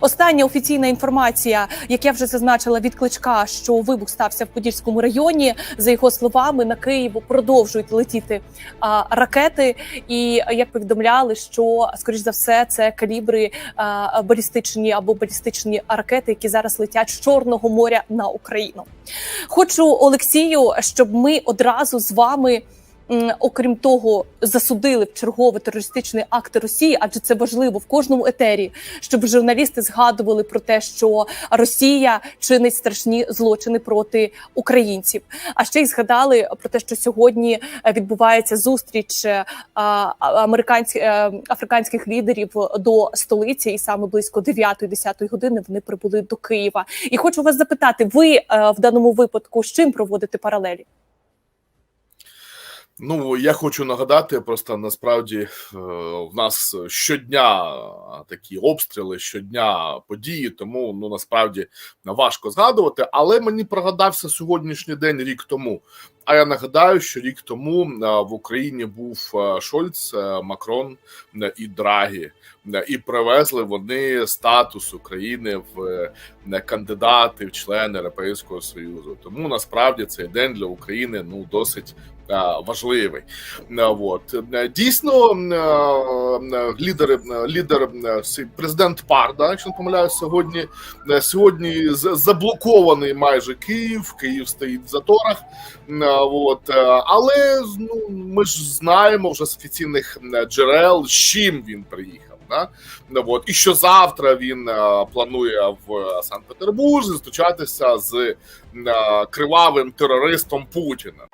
Остання офіційна інформація, як я вже зазначила від кличка, що вибух стався в Подільському районі. За його словами, на Києву продовжують летіти а, ракети. І як повідомляли, що скоріш за все це калібри а, балістичні або балістичні ракети, які зараз летять з Чорного моря на Україну. Хочу Олексію, щоб ми одразу з вами. Окрім того, засудили в чергове терористичний акт Росії, адже це важливо в кожному етері, щоб журналісти згадували про те, що Росія чинить страшні злочини проти українців. А ще й згадали про те, що сьогодні е, відбувається зустріч е, американських е, африканських лідерів до столиці, і саме близько 9-10 години вони прибули до Києва. І хочу вас запитати: ви в даному випадку з чим проводите паралелі? Ну я хочу нагадати, просто насправді е, в нас щодня такі обстріли, щодня події, тому ну насправді важко згадувати. Але мені пригадався сьогоднішній день рік тому. А я нагадаю, що рік тому е, в Україні був е, Шольц, Макрон і Драгі, і привезли вони статус України в кандидати в члени Європейського союзу. Тому насправді цей день для України ну досить важливий. Е, От Е, дійсно е, е, лідери, е, лідер е, президент Парда, якщо не помиляюсь, сьогодні е, сьогодні заблокований майже Київ. Київ стоїть в заторах. Е, От, е, але ну, ми ж знаємо вже з офіційних е, джерел, з чим він приїхав. Да? Ну, От, і що завтра він е, планує в Санкт-Петербурзі зустрічатися з е, кривавим терористом Путіна.